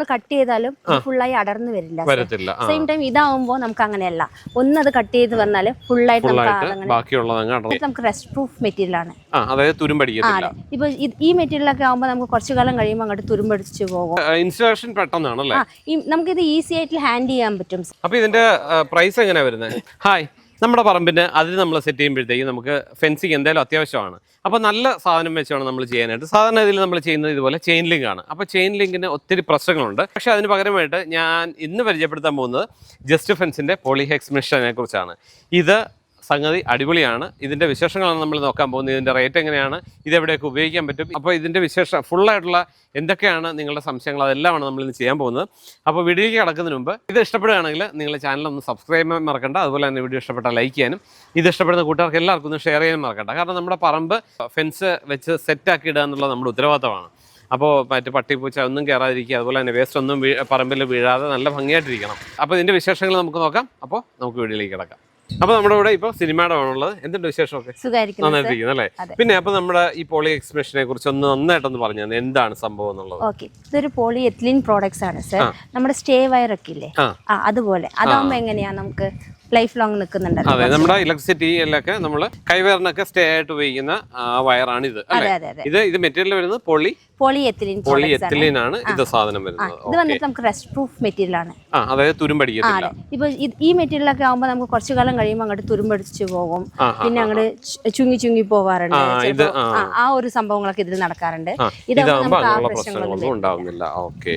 നമ്മൾ കട്ട് ചെയ്താലും ഫുള്ളായി അടർന്നു വരില്ല സെയിം ടൈം ഇതാവുമ്പോൾ നമുക്ക് അങ്ങനെയല്ല. ഒന്നത് കട്ട് ചെയ്ത് വന്നാൽ ഫുള്ളായിട്ട് നമുക്ക് നമുക്ക് റെസ്റ്റ് പ്രൂഫ് മെറ്റീരിയൽ ആണ് ഇപ്പൊ ഈ മെറ്റീരിയൽ ഒക്കെ ആകുമ്പോൾ നമുക്ക് കുറച്ചു കാലം കഴിയുമ്പോൾ അങ്ങോട്ട് തുരുമ്പടിച്ചു പോകും. ഇൻസ്റ്റാളേഷൻ പെട്ടെന്നാണല്ലേ? നമുക്ക് ഇത് ഈസി ആയിട്ട് ഹാൻഡിൽ ചെയ്യാൻ പറ്റും അപ്പൊ ഇതിന്റെ പ്രൈസ് എങ്ങനെയാ വരുന്നത് ഹായ് നമ്മുടെ പറമ്പിന് അതിന് നമ്മൾ സെറ്റ് ചെയ്യുമ്പോഴത്തേക്കും നമുക്ക് ഫെൻസിങ് എന്തായാലും അത്യാവശ്യമാണ്. അപ്പോൾ നല്ല സാധനം വെച്ചാണ് നമ്മൾ ചെയ്യാനായിട്ട്. സാധാരണ ഇതിൽ നമ്മൾ ചെയ്യുന്നത് ഇതുപോലെ ചെയിൻ ലിങ്ക് ആണ്. അപ്പോൾ ചെയിൻ ലിങ്കിന് ഒത്തിരി പ്രശ്നങ്ങളുണ്ട്. പക്ഷേ അതിന് പകരമായിട്ട് ഞാൻ ഇന്ന് പരിചയപ്പെടുത്താൻ പോകുന്നത് ജസ്റ്റ് ഫെൻസിന്റെ പോളിഹെക്സ് മിഷനെ കുറിച്ചാണ്. ഇത് സംഗതി അടിപൊളിയാണ്. ഇതിന്റെ വിശേഷങ്ങളാണ് നമ്മൾ നോക്കാൻ പോകുന്നത്. ഇതിന്റെ റേറ്റ് എങ്ങനെയാണ്? ഇത് എവിടെയൊക്കെ ഉപയോഗിക്കാൻ പറ്റും? അപ്പോൾ ഇതിന്റെ വിശേഷം ഫുള്ളായിട്ടുള്ള എന്തൊക്കെയാണ് നിങ്ങളുടെ സംശയങ്ങൾ? അതെല്ലാമാണ് നമ്മൾ ഇന്ന് ചെയ്യാൻ പോകുന്നത്. അപ്പോൾ വീഡിയോയ്ക്ക് കിടക്കുന്നതിന് മുമ്പ് ഇത് ഇഷ്ടപ്പെടുകയാണെങ്കിൽ നിങ്ങൾ ചാനൽ ഒന്ന് സബ്സ്ക്രൈബ് ചെയ്യാൻ മറക്കണ്ട. അതുപോലെ തന്നെ വീഡിയോ ഇഷ്ടപ്പെട്ട ലൈക്ക് ചെയ്യാനും. ഇത് ഇഷ്ടപ്പെടുന്ന കൂട്ടുകാർക്ക് എല്ലാവർക്കും ഒന്ന് ഷെയർ ചെയ്യാനും മറക്കണ്ട. കാരണം നമ്മുടെ പറമ്പ് ഫെൻസ് വെച്ച് സെറ്റാക്കി ഇടുക എന്നുള്ളത് നമ്മുടെ ഉത്തരവാദിത്തമാണ്. അപ്പോൾ മറ്റേ പട്ടിപ്പൂച്ച ഒന്നും കയറാതിരിക്കുക അതുപോലെ തന്നെ വേസ്റ്റ് ഒന്നും പറമ്പിൽ വീഴാതെ നല്ല ഭംഗിയായിട്ടിരിക്കണം. അപ്പോൾ ഇതിന്റെ വിശേഷങ്ങൾ നമുക്ക് നോക്കാം. അപ്പോൾ നമുക്ക് വീഡിയോയിലേക്ക് കിടക്കാം. അപ്പോൾ നമ്മുടെ ഇവിടെ ഇപ്പൊ സിനിമയുടെ ആണുള്ളത് എന്തുണ്ട് വിശേഷമൊക്കെ? സുഖമായിരിക്കും നന്നായിട്ടിരിക്കുന്നു അല്ലേ? പിന്നെ അപ്പൊ നമ്മുടെ ഈ പോളി എക്സ്പ്രഷനെ കുറിച്ച് ഒന്ന് നന്നായിട്ടൊന്ന് പറഞ്ഞു എന്താണ് സംഭവം എന്നുള്ളത്? ഓക്കെ. ഇതൊരു പോളി എത്ലിൻ പ്രോഡക്ട്സ് ആണ് സർ. നമ്മുടെ സ്റ്റേ വയർ ഒക്കെ ഇല്ലേ അതുപോലെ. അതാവുമ്പോ എങ്ങനെയാ നമുക്ക് ലൈഫ് ലോങ് നിൽക്കുന്നുണ്ട്. അതെ നമ്മുടെ ഇലക്ട്രിസിറ്റി ഇലക്ട്രിസിറ്റിയിലൊക്കെ നമ്മൾ കൈവയറിനൊക്കെ സ്റ്റേ ആയിട്ട് ഉപയോഗിക്കുന്ന വയറാണ് ഇത് അതെ അല്ലേ? അതെ അതെ. ഇത് ഇത് മെറ്റീരിയൽ വരുന്നത് poly polyethylene polyethylene ആണ് ഇത് സാധനം വരുന്നത്. ഇത് വന്നിട്ട് നമുക്ക് റെസ്റ്റ് പ്രൂഫ് മെറ്റീരിയൽ ആണ്. അതായത് തുരുമ്പടിക്കത്തില്ല ഇപ്പൊ ഈ മെറ്റീരിയൽ ഒക്കെ ആകുമ്പോൾ നമുക്ക് കുറച്ചു കാലം കഴിയുമ്പോൾ അങ്ങോട്ട് തുരുമ്പടിച്ചു പോകും. പിന്നെ അങ്ങോട്ട് ചുങ്ങി ചുങ്ങി പോവാറുണ്ട്. ആ, ഒരു സംഭവങ്ങളൊക്കെ ഇതിൽ നടക്കാറുണ്ട്. ഇതാകുമ്പോൾ ആ പ്രശ്നങ്ങളൊന്നും ഉണ്ടാവുന്നില്ല. ഓക്കെ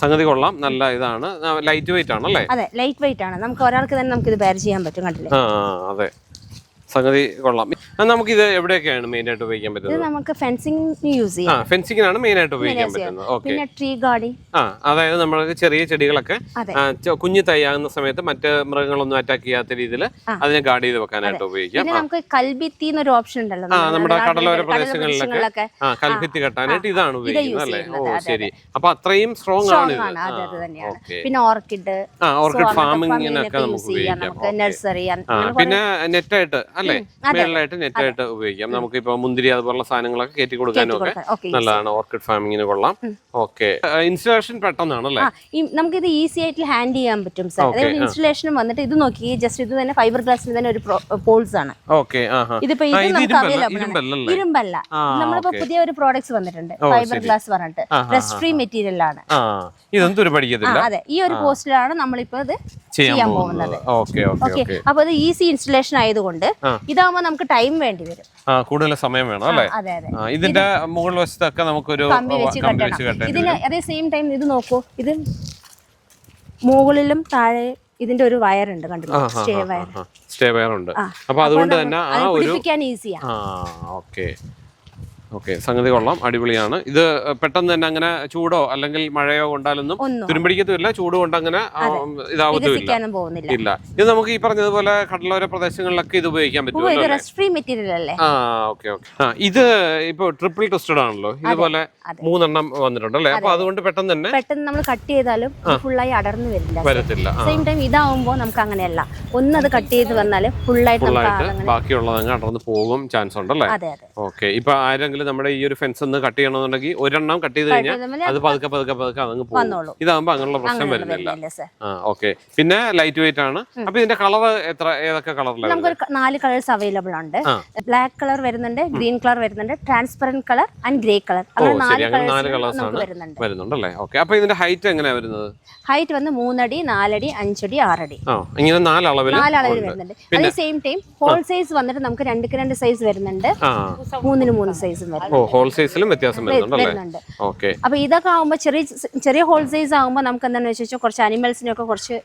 സംഗതി കൊള്ളാം. നല്ല ഇതാണ്. ലൈറ്റ് വെയിറ്റ് ആണല്ലേ? അതെ ലൈറ്റ് വെയിറ്റ് ആണ്. നമുക്ക് ഒരാൾക്ക് തന്നെ നമുക്ക് ഇത് ബെയർ ചെയ്യാൻ പറ്റും കണ്ടില്ലേ? ആ, അതെ. സംഗതി കൊള്ളാം. നമുക്ക് ഇത് എവിടെയൊക്കെയാണ് മെയിൻ ആയിട്ട് ഉപയോഗിക്കാൻ പറ്റുന്നത്? നമുക്ക് ഫെൻസിംഗ് യൂസ് ആ ചെയ്യാം ഫെൻസിങ്ങിനാണ് മെയിൻ ആയിട്ട് ഉപയോഗിക്കാൻ പറ്റുന്നത്. ഓക്കെ. പിന്നെ ട്രീ ഗാർഡിങ് ആ അതായത് നമ്മൾക്ക് ചെറിയ ചെടികളൊക്കെ. ആ, കുഞ്ഞു തൈയാകുന്ന സമയത്ത് മറ്റ് മൃഗങ്ങളൊന്നും അറ്റാക്ക് ചെയ്യാത്ത രീതിയിൽ അതിനെ ഗാർഡ് ചെയ്ത് വെക്കാനായിട്ട് ഉപയോഗിക്കാം. പിന്നെ നമുക്ക് കൽഭിത്തി എന്നൊരു ഓപ്ഷൻ ഉണ്ടല്ലോ ആ നമ്മുടെ കടലോര പ്രദേശങ്ങളിലൊക്കെ ആ കൽഭിത്തി കെട്ടാനായിട്ട് ഇതാണ് ഉപയോഗിക്കുന്നത് അല്ലേ? ഓ ശരി. അപ്പൊ അത്രയും സ്ട്രോങ് ആണ് പിന്നെ ഓർക്കിഡ് ആ ഓർക്കിഡ് ഫാമിങ്ങിനൊക്കെ നമുക്ക് ഉപയോഗിക്കാം. ആ പിന്നെ നെറ്റായിട്ട് അല്ലേ. മേളിലായിട്ട് നെറ്റായിട്ട് ഉപയോഗിക്കാം. നമുക്ക് ഇപ്പൊ മുന്തിരി അതുപോലുള്ള സാധനങ്ങളൊക്കെ കയറ്റി കൊടുക്കാനും ഒക്കെ നല്ലതാണ്. ഓർക്കിഡ് ഫാമിങ്ങിന് കൊള്ളാം. ഓക്കെ. ഇൻസ്റ്റലേഷൻ പെട്ടെന്നാണ് അല്ലേ? നമുക്ക് ഇത് ഈസി ആയിട്ട് ഹാൻഡിൽ ചെയ്യാൻ പറ്റും സാർ. അതായത് ഇൻസ്റ്റലേഷനും വന്നിട്ട് ഇത് നോക്കി ജസ്റ്റ് ഇത് തന്നെ ഫൈബർ ഗ്ലാസിന് തന്നെ ഒരു പോൾസ് ആണ്. ഓക്കെ ഇതിപ്പോ ഇത് നമുക്ക് ഇരുമ്പല്ല അവൈലബിൾ നമ്മളിപ്പോ പുതിയ ഒരു പ്രോഡക്ട്സ് വന്നിട്ടുണ്ട് ഫൈബർ ഗ്ലാസ് പറഞ്ഞിട്ട്. റെസ്റ്റ് ഫ്രീ മെറ്റീരിയൽ ആണ്. ഇതൊന്നും അതെ. ഈ ഒരു പോസ്റ്റിലാണ് നമ്മളിപ്പോ ഇത് ചെയ്യാൻ പോകുന്നത്. ഓക്കെ അപ്പൊ ഇത് ഈസി ഇൻസ്റ്റലേഷൻ ആയതുകൊണ്ട് ആ. ഇതാവുമ്പോൾ നമുക്ക് ടൈം വേണ്ടി വരും. കൂടുതൽ സമയം വേണം അല്ലേ? ഇതിന്റെ മുകൾ വശത്തൊക്കെ നമുക്കൊരു കമ്പി വെച്ച് കമ്പി കെട്ടണം. ഇതിന് അതേ സെയിം ടൈം ഇത് നോക്കൂ. ഇത് മുകളിലും താഴെ ഇതിന്റെ ഒരു വയർ ഉണ്ട് കണ്ടില്ലേ? സ്റ്റേ വയർ സ്റ്റേ വയർ ഉണ്ട്. അപ്പൊ അതുകൊണ്ട് തന്നെ ആ ഒരു പിടിപ്പിക്കാൻ ഈസിയാ ആ. ഓക്കെ ഓക്കെ സംഗതി കൊള്ളാം. അടിപൊളിയാണ്. ഇത് പെട്ടെന്ന് തന്നെ അങ്ങനെ ചൂടോ അല്ലെങ്കിൽ മഴയോ കൊണ്ടാലൊന്നും തുരുമ്പിടിക്കത്തുമില്ല ചൂട് കൊണ്ട് അങ്ങനെ ഇതാവത്തില്ല ഇതാവത്തുമില്ല. ഇല്ല. ഇത് നമുക്ക് ഈ പറഞ്ഞതുപോലെ കടലോര പ്രദേശങ്ങളിലൊക്കെ ഇത് ഉപയോഗിക്കാൻ പറ്റുമല്ലോ? ആ ഓക്കെ ഓക്കെ. ആ ഇത് ഇപ്പൊ ട്രിപ്പിൾ ട്വിസ്റ്റഡ് ആണല്ലോ. ഇതുപോലെ. മൂന്നെണ്ണം വന്നിട്ടുണ്ട് അല്ലേ? അപ്പൊ അതുകൊണ്ട് പെട്ടെന്ന് തന്നെ പെട്ടെന്ന് നമ്മൾ കട്ട് ചെയ്താലും ഫുള്ളായി അടർന്നു വരില്ല. വരത്തില്ല. ആ. സെയിം ടൈം ഇതാവുമ്പോൾ നമുക്ക് അങ്ങനെയല്ല. ഒന്ന് അത് കട്ട് ചെയ്ത് വന്നാലും ഫുള്ളായിട്ട് ഫുള്ളായിട്ട് ബാക്കിയുള്ളത് അങ്ങ് അടർന്ന് പോകും ചാൻസ് ഉണ്ടല്ലേ? ഓക്കെ. ഇപ്പൊ ആരെങ്കിലും നമ്മുടെ ഈ ഒരു ഫെൻസ് ഒന്ന് കട്ട് ചെയ്യണമെന്നുണ്ടെങ്കിൽ ഒരെണ്ണം കട്ട് ചെയ്ത് കഴിഞ്ഞാൽ അത് പതുക്കെ പതുക്കെ പതുക്കെ അതങ്ങ് പോകും. ഇതാകുമ്പോ അങ്ങനെയുള്ള പ്രശ്നം വരുന്നില്ല. ആ ഓക്കെ പിന്നെ ലൈറ്റ് വെയിറ്റ് ആണ്. അപ്പൊ ഇതിന്റെ കളർ എത്ര ഏതൊക്കെ കളറിലാണ് നമുക്ക് നാല് കളേഴ്സ് അവൈലബിൾ ഉണ്ട്. ബ്ലാക്ക് കളർ വരുന്നുണ്ട് ഗ്രീൻ കളർ വരുന്നുണ്ട് transparent colour and grey colour അങ്ങനെ നാല് കളേഴ്സ് ആണ് വരുന്നുണ്ട്. വരുന്നുണ്ടല്ലേ? ഓക്കെ അപ്പൊ ഇതിന്റെ ഹൈറ്റ് എങ്ങനെയാ വരുന്നത്? ഹൈറ്റ് വന്ന് മൂന്നടി നാലടി അഞ്ചടി ആറടി. ഇങ്ങനെ നാലളവിൽ വരുന്നുണ്ട്. അതേ സെയിം ടൈം ഹോൾ സൈസ് വന്നിട്ട് നമുക്ക് രണ്ടുക്ക് രണ്ട് സൈസ് വരുന്നുണ്ട്. മൂന്നിന് മൂന്ന് സൈസും ഓ ഹോൾ സൈസിലും വ്യത്യാസം വരുന്നുണ്ട്. ഓക്കെ. അപ്പൊ ഇതൊക്കെ ആകുമ്പോൾ ചെറിയ ചെറിയ ഹോൾ സൈസ് ആകുമ്പോൾ നമുക്ക് എന്താണെന്ന് വെച്ചാൽ കുറച്ച് അനിമൽസിനൊക്കെ കുറച്ച്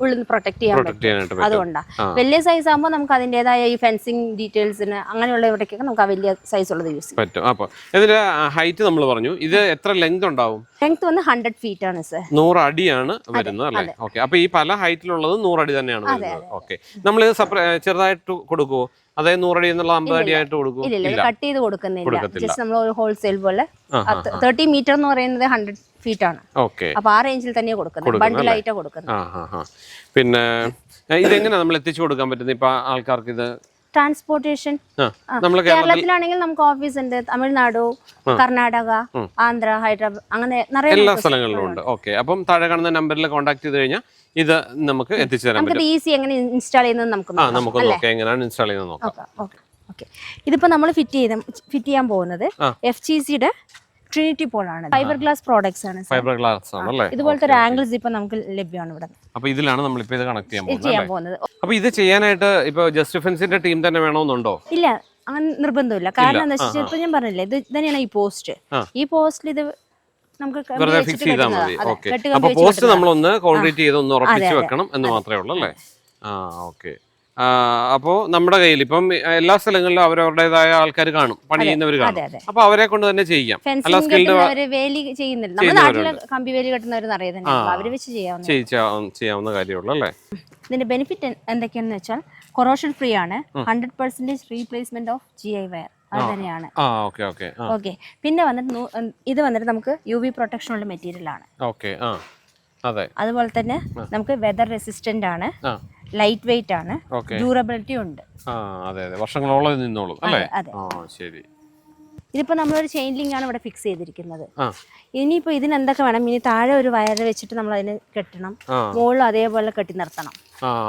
ഉള്ളിൽ നിന്ന് പ്രൊട്ടക്ട് ചെയ്യാൻ പറ്റും. അതുകൊണ്ടാണ് അതുകൊണ്ടാ. വലിയ സൈസ് ആകുമ്പോൾ നമുക്ക് അതിന്റെതായ ഈ ഫെൻസിങ് ഡീറ്റെയിൽസിന് അങ്ങനെയുള്ള ഇവിടേക്കൊക്കെ നമുക്ക് ആ വലിയ സൈസ് ഉള്ളത് യൂസ് ചെയ്യാം. പറ്റും. അപ്പൊ ഇതിന്റെ ഹൈറ്റ് നമ്മൾ പറഞ്ഞു. ഇത് എത്ര ലെങ്ത് ഉണ്ടാവും? ലെങ്ത് വന്ന് ഹൺഡ്രഡ് ഫീറ്റ് ആണ് സർ നൂറ് അടിയാണ് വരുന്നത് അല്ലേ? ഓക്കെ അപ്പൊ ഈ പല ഹൈറ്റിലുള്ളത് നൂറടി തന്നെയാണ് വരുന്നത്. ഓക്കെ നമ്മൾ ഇത് ചെറുതായിട്ട് കൊടുക്കുവോ? അതായത് നൂറടി എന്നുള്ള അമ്പത് അടി ആയിട്ട് കൊടുക്കും ഇല്ല. കട്ട് ചെയ്ത് കൊടുക്കുന്നില്ല. ജസ്റ്റ് നമ്മൾ ഒരു ഹോൾസെയിൽ പോലെ. തേർട്ടി മീറ്റർ എന്ന് പറയുന്നത് ഹൺഡ്രഡ് ഫീറ്റ് ആണ് ഓക്കെ. അപ്പൊ ആ റേഞ്ചിൽ തന്നെ കൊടുക്കുന്നത്. ബണ്ടിലായിട്ടാണ് കൊടുക്കുന്നത്. പിന്നെ ഇതെങ്ങനെ നമ്മൾ എത്തിച്ചു കൊടുക്കാൻ പറ്റുന്നത്? ഇപ്പൊ ആൾക്കാർക്ക് ഇത് ട്രാൻസ്പോർട്ടേഷൻ. കേരളത്തിലാണെങ്കിൽ നമുക്ക് ഓഫീസ് ഉണ്ട്. തമിഴ്നാടു കർണാടക ആന്ധ്ര ഹൈദരാബാദ് അങ്ങനെ നിറയെ എല്ലാ സ്ഥലങ്ങളിലും ഉണ്ട്. ഓക്കെ. അപ്പം താഴെ കാണുന്ന നമ്പറിൽ കോൺടാക്ട് ചെയ്ത് കഴിഞ്ഞാൽ ഇത് നമുക്ക് എത്തിച്ചു തരാൻ പറ്റും. ഈസി എങ്ങനെ ഇൻസ്റ്റാൾ ചെയ്യുന്നത് നമുക്ക് നമുക്ക് നോക്കാം. എങ്ങനെയാണ് ഇൻസ്റ്റാൾ ചെയ്യുന്നത് നോക്കാം. ഓക്കെ ഇതിപ്പോൾ നമ്മൾ ഫിറ്റ് ചെയ്ത ഫിറ്റ് ചെയ്യാൻ പോകുന്നത്. എഫ് ജി സിയുടെ ട്രിനിറ്റി പോളാണ് ഫൈബർ ഗ്ലാസ് പ്രോഡക്ട്സ് ആണ് ഫൈബർ ഗ്ലാസ് ആണ് അല്ലേ ഇതുപോലത്തെ ഒരു ആംഗിൾസ് ഇപ്പൊ നമുക്ക് ലഭ്യമാണ് ഇവിടെ. അപ്പൊ ഇതിലാണ് നമ്മൾ ഇപ്പൊ ഇത് കണക്ട് ചെയ്യാൻ പോകുന്നത് ചെയ്യാൻ പോകുന്നത്. അപ്പൊ ഇത് ചെയ്യാനായിട്ട് ഇപ്പൊ ജസ്റ്റ് ഡിഫൻസിന്റെ ടീം തന്നെ വേണമെന്നുണ്ടോ ഇല്ല അങ്ങനെ നിർബന്ധമില്ല. കാരണം എന്താ വെച്ചാൽ ഇപ്പൊ ഞാൻ പറഞ്ഞില്ലേ ഇത് തന്നെയാണ് ഈ പോസ്റ്റ് ഈ പോസ്റ്റിൽ ഇത് നമുക്ക് ഫിക്സ് ചെയ്താൽ മതി. ഓക്കെ അപ്പൊ പോസ്റ്റ്. നമ്മളൊന്ന് കോൺക്രീറ്റ് ചെയ്ത് ഒന്ന് ഉറപ്പിച്ച് വെക്കണം എന്ന് മാത്രമേ ഉള്ളൂ അല്ലേ? ആ ഓക്കെ അപ്പോൾ നമ്മുടെ കയ്യിൽ ഇപ്പം എല്ലാ സ്ഥലങ്ങളിലും അവരവരുടേതായ ആൾക്കാർ കാണും പണി ചെയ്യുന്നവർ കാണും. അപ്പൊ അവരെ കൊണ്ട് തന്നെ ചെയ്യാം അല്ല സ്കിൽഡ് ചെയ്യാവുന്ന കാര്യമുള്ള അല്ലേ? ഇതിന്റെ ബെനിഫിറ്റ് എന്തൊക്കെയാണെന്ന് വെച്ചാൽ കൊറോഷൻ ഫ്രീ ആണ്. Hundred percentage replacement of G I wire അത് തന്നെയാണ്. ഓക്കെ പിന്നെ വന്നിട്ട് ഇത് വന്നിട്ട് നമുക്ക് യു വി പ്രൊട്ടക്ഷൻ ഉള്ള മെറ്റീരിയൽ ആണ്. അതുപോലെ തന്നെ നമുക്ക് വെതർ റെസിസ്റ്റന്റ് ആണ്. ലൈറ്റ് വെയിറ്റ് ആണ് ഡ്യൂറബിലിറ്റി ഉണ്ട്. അതെ അതെ. വർഷങ്ങളോളം നിന്നോളും അല്ലേ? ശരി. ഇതിപ്പോ നമ്മളൊരു ചെയിൻ ലിങ്ക് ആണ് ഇവിടെ ഫിക്സ് ചെയ്തിരിക്കുന്നത്. ആ. ഇനിയിപ്പോ ഇതിന് എന്തൊക്കെ വേണം? ഇനി താഴെ ഒരു വയർ വെച്ചിട്ട് നമ്മൾ അതിന് കെട്ടണം. മുകളിലും മുകളിൽ അതേപോലെ കെട്ടി നിർത്തണം.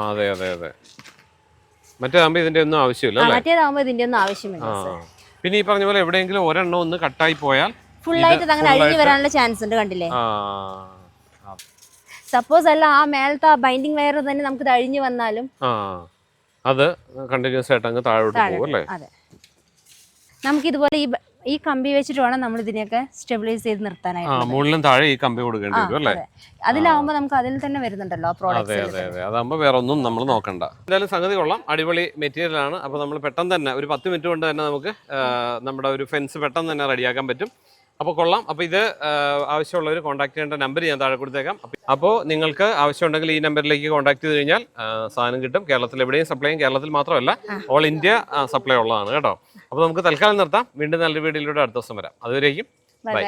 അതെ അതെ അതെ. മറ്റേതാകുമ്പോൾ ഇതിന്റെ ഒന്നും ആവശ്യമില്ല മറ്റേതാകുമ്പോൾ ഇതിന്റെ ഒന്നും ആവശ്യമില്ല പിന്നെ ഈ പറഞ്ഞ പോലെ എവിടെയെങ്കിലും ഒരെണ്ണം ഒന്ന് കട്ടായി പോയാൽ ഫുൾ ആയിട്ട് അങ്ങനെ അഴിഞ്ഞു വരാനുള്ള ചാൻസ് ഉണ്ട് കണ്ടില്ലേ? സപ്പോസ് അല്ല ആ മേലത്തെ ആ ബൈൻഡിങ് വയർ തന്നെ നമുക്ക് തഴിഞ്ഞു വന്നാലും ആ അത് കണ്ടിന്യൂസ് ആയിട്ട് അങ്ങ് താഴോട്ട് പോകും അല്ലേ? അതെ. നമുക്ക് ഇതുപോലെ ഈ ഈ കമ്പി വെച്ചിട്ട് വേണം നമ്മൾ ഇതിനെയൊക്കെ സ്റ്റെബിലൈസ് ചെയ്ത് ആ നിർത്താനായിട്ട് മുകളിലും താഴെ ഈ കമ്പി കൊടുക്കേണ്ടി വരും അല്ലേ? അതിലാവുമ്പോ നമുക്ക് അതിൽ തന്നെ വരുന്നുണ്ടല്ലോ അതെ അതെ അതെ. അതാകുമ്പോൾ വേറെ ഒന്നും നമ്മൾ നോക്കണ്ട. എന്തായാലും സംഗതി കൊള്ളാം. അടിപൊളി മെറ്റീരിയൽ ആണ്. അപ്പോൾ നമ്മൾ പെട്ടെന്ന് തന്നെ ഒരു പത്ത് മിനിറ്റ് കൊണ്ട് തന്നെ നമുക്ക് നമ്മുടെ ഒരു ഫെൻസ് പെട്ടെന്ന് തന്നെ റെഡിയാക്കാൻ പറ്റും. അപ്പോൾ കൊള്ളാം. അപ്പോൾ ഇത് ആവശ്യമുള്ളവർ കോൺടാക്ട് ചെയ്യേണ്ട നമ്പർ ഞാൻ താഴെ കൊടുത്തേക്കാം. അപ്പോൾ നിങ്ങൾക്ക് ആവശ്യമുണ്ടെങ്കിൽ ഈ നമ്പറിലേക്ക് കോൺടാക്ട് ചെയ്ത് കഴിഞ്ഞാൽ സാധനം കിട്ടും. കേരളത്തിൽ എവിടെയും സപ്ലൈ ചെയ്യും കേരളത്തിൽ മാത്രമല്ല ഓൾ ഇന്ത്യ സപ്ലൈ ഉള്ളതാണ് കേട്ടോ. അപ്പോൾ നമുക്ക് തൽക്കാലം നിർത്താം. വീണ്ടും നല്ലൊരു വീഡിയോയിലൂടെ അടുത്ത ദിവസം വരാം. അതുവരേക്കും ബൈ